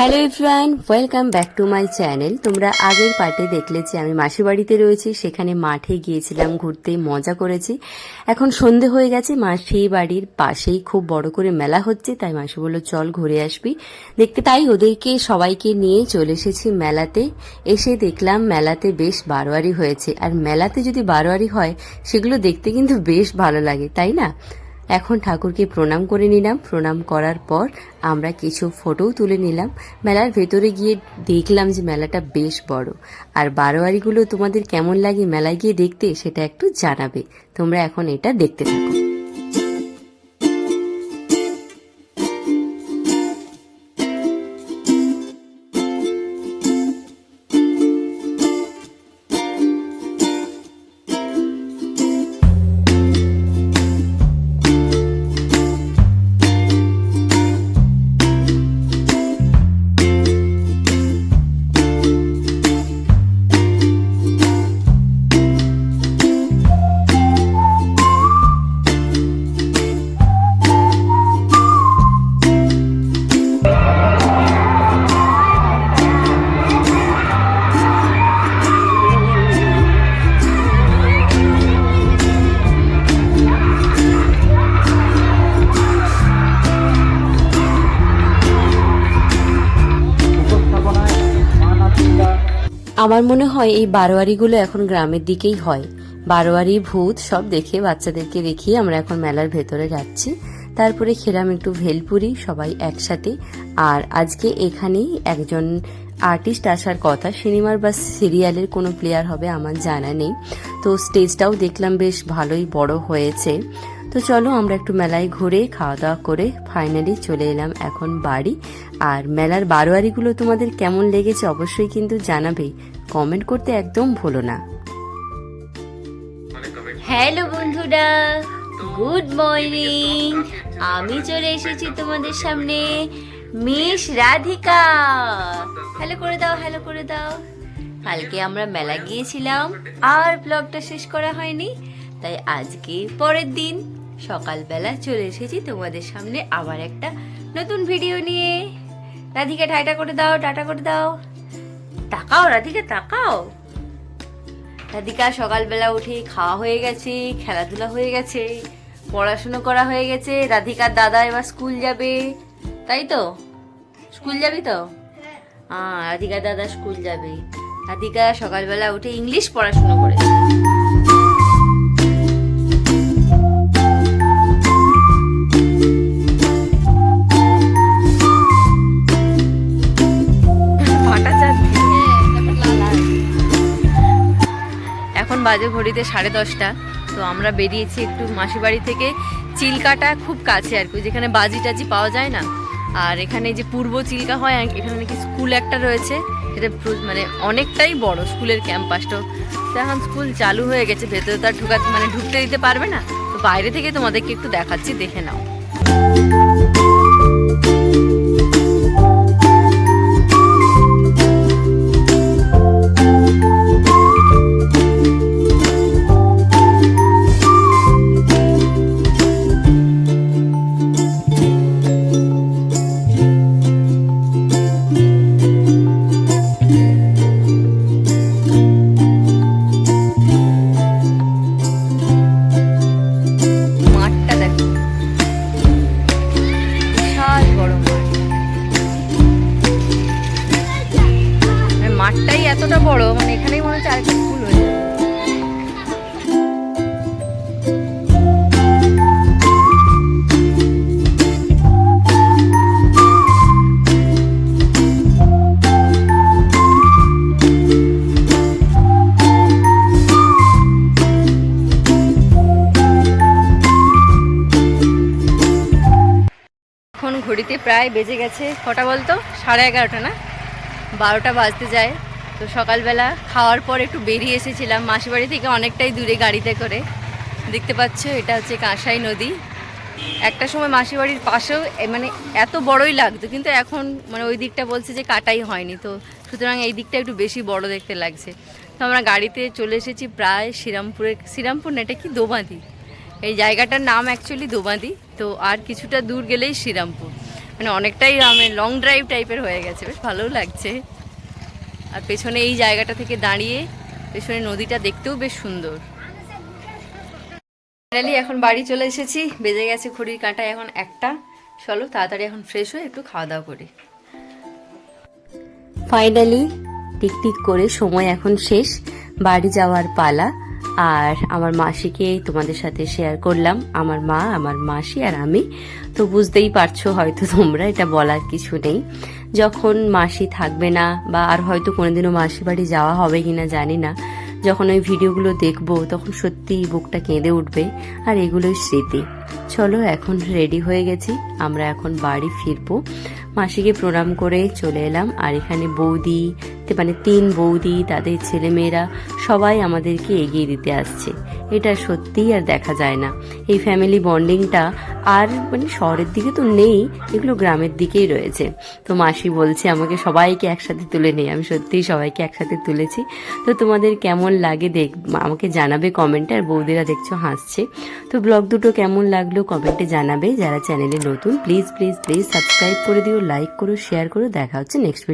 Hello everyone welcome back to my channel তোমরা আগের পার্টে দেখলে যে আমি মাসি বাড়িতে রয়েছি, সেখানে মাঠে গিয়েছিলাম, ঘুরতে, মজা করেছি। এখন সন্ধে হয়ে গেছে মাসি বাড়ির পাশেই খুব বড় করে মেলা হচ্ছে, তাই মাসি বলল, চল ঘুরে আসবি। দেখতে তাই ওদেরকে, সবাইকে নিয়ে চলে এসেছি মেলাতে। এসে দেখলাম মেলাতে বেশ বারোয়ারি হয়েছে। আর মেলাতে যদি বারোয়ারি হয়, সেগুলো দেখতে কিন্তু বেশ ভালো লাগে, তাই না? এখন ঠাকুরকে প্রণাম করে নিলাম। প্রণাম করার পর আমরা কিছু ফটোও তুলে নিলাম। মেলার ভেতরে গিয়ে দেখলাম যে মেলাটা বেশ বড়। আর বারোয়ারিগুলো তোমাদের কেমন লাগে মেলায় গিয়ে দেখতে সেটা একটু জানাবে। তোমরা এখন এটা দেখতে থাকো। আমার মনে হয় এই বারোয়ারিগুলো এখন গ্রামের দিকেই হয়। বারোয়ারি, ভূত সব দেখে বাচ্চাদেরকে দেখিয়ে আমরা এখন মেলার ভেতরে যাচ্ছি। তারপরে খেলাম একটু ভেলপুরি, সবাই একসাথে। আর আজকে এখানেই একজন আর্টিস্ট আসার কথা। সিনেমার বা সিরিয়ালের কোনো প্লেয়ার হবে আমার জানা নেই। তো স্টেজটাও দেখলাম বেশ ভালোই বড় হয়েছে। তো চলো আমরা একটু মেলায় ঘুরে খাওয়া দাওয়া করে ফাইনালি চলে এলাম এখন বাড়ি। আর মেলার বারোয়ারিগুলো তোমাদের কেমন লেগেছে অবশ্যই কিন্তু জানাবে। কমেন্ট করতে একদম ভুলো না। হ্যালো বন্ধুরা গুড মর্নিং আমি চলে এসেছি তোমাদের সামনে, মিস রাধিকা। হ্যালো করে দাও হ্যালো করে দাও। কালকে আমরা মেলা গিয়েছিলাম, আর ব্লগটা শেষ করা হয়নি, তাই আজকে পরের দিন সকালবেলা চলে এসেছি তোমাদের সামনে আবার একটা নতুন ভিডিও নিয়ে। রাধিকা ঠাইটা করে দাও টাটা করে দাও। তাকাও রাধিকা তাকাও। রাধিকা সকালবেলা উঠে খাওয়া হয়ে গেছে খেলাধুলা হয়ে গেছে পড়াশুনো করা হয়ে গেছে। রাধিকার দাদা এবার স্কুল যাবে তাই তো? স্কুল যাবি তো? হ্যাঁ। রাধিকার দাদা স্কুল যাবে। রাধিকা সকালবেলা উঠে ইংলিশ পড়াশুনো করে বাজে ঘড়িতে সাড়ে দশটা। তো আমরা বেরিয়েছি একটু মাসি বাড়ি থেকে। চিল্কাটা খুব কাছে আর কি যেখানে বাজি টাজি পাওয়া যায় না। আর এখানে যে পূর্ব চিল্কা হয় এখানে নাকি স্কুল একটা রয়েছে। সেটা মানে অনেকটাই বড় স্কুলের ক্যাম্পাসটা তো এখন স্কুল চালু হয়ে গেছে, ভেতরে তো আর ঢুকাতে মানে ঢুকতে দিতে পারবে না। তো বাইরে থেকে তোমাদেরকে একটু দেখাচ্ছি, দেখে নাও। প্রায় বেজে গেছে কটা বলতো? সাড়ে এগারোটা না? বারোটা বাজতে যায়। তো সকালবেলা খাওয়ার পর একটু বেরিয়ে এসেছিলাম। মাসিবাড়ি থেকে অনেকটাই দূরে গাড়িতে করে। দেখতে পাচ্ছ, এটা হচ্ছে কাঁসাই নদী। একটা সময় মাসিবাড়ির পাশেও মানে এত বড়ই লাগতো, কিন্তু এখন মানে ওই দিকটা বলছে যে কাটাই হয়নি। তো সুতরাং এই দিকটা একটু বেশি বড় দেখতে লাগছে। তো আমরা গাড়িতে চলে এসেছি প্রায় শ্রীরামপুরে, শ্রীরামপুর না, এটা কি দোবাঁধি এই জায়গাটার নাম অ্যাকচুয়ালি দোবাঁধি তো আর কিছুটা দূর গেলেই শ্রীরামপুর। মানে অনেকটাই আমি লং ড্রাইভ টাইপের হয়ে গেছে, বেশ ভালোও লাগছে। আর পেছনে এই জায়গাটা থেকে দাঁড়িয়ে পেছনে নদীটা দেখতেও বেশ সুন্দর। ফাইনালি এখন বাড়ি চলে এসেছি, বেজে গেছে ঘড়ির কাঁটা এখন একটা। চলো, তাড়াতাড়ি এখন ফ্রেশ হয়ে একটু খাওয়া দাওয়া করি। ফাইনালি টিকটিক করে সময় এখন শেষ, বাড়ি যাওয়ার পালা। আর আমার মাসিকে তোমাদের সাথে শেয়ার করলাম, আমার মা, আমার মাসি আর আমি। তো বুঝতেই পারছ হয়তো তোমরা, এটা বলার কিছু নেই। যখন মাসি থাকবে না বা আর হয়তো কোনোদিনও মাসি বাড়ি যাওয়া হবে কি না জানি না, যখন ওই ভিডিওগুলো দেখব তখন সত্যিই বুকটা কেঁদে উঠবে। আর এগুলোই স্মৃতি। চলো এখন রেডি হয়ে গেছি, আমরা এখন বাড়ি ফিরবো। মাসিকে প্রণাম করে চলে এলাম, আর এখানে বৌদি মানে তিন বৌদি, তাদের ছেলেমেয়েরা সবাই আমাদেরকে এগিয়ে দিতে আসছে। এটা সত্যিই আর দেখা যায় না। এই ফ্যামিলি বন্ডিংটা আর মানে শহরের দিকে তো নেই, এগুলো গ্রামের দিকেই রয়েছে। তো মাসি বলছে, আমাকে সবাইকে একসাথে তুলে নেই আমি সত্যিই সবাইকে একসাথে তুলেছি। তো তোমাদের কেমন লাগে দেখ, আমাকে জানাবে কমেন্টে আর বৌদিরা দেখছ হাসছে। তো ব্লগ দুটো কেমন লাগল কমেন্টে জানাবে। যারা চ্যানেলে নতুন প্লিজ প্লিজ প্লিজ সাবস্ক্রাইব করে দিও লাইক করো শেয়ার করো। দেখা হচ্ছে নেক্সট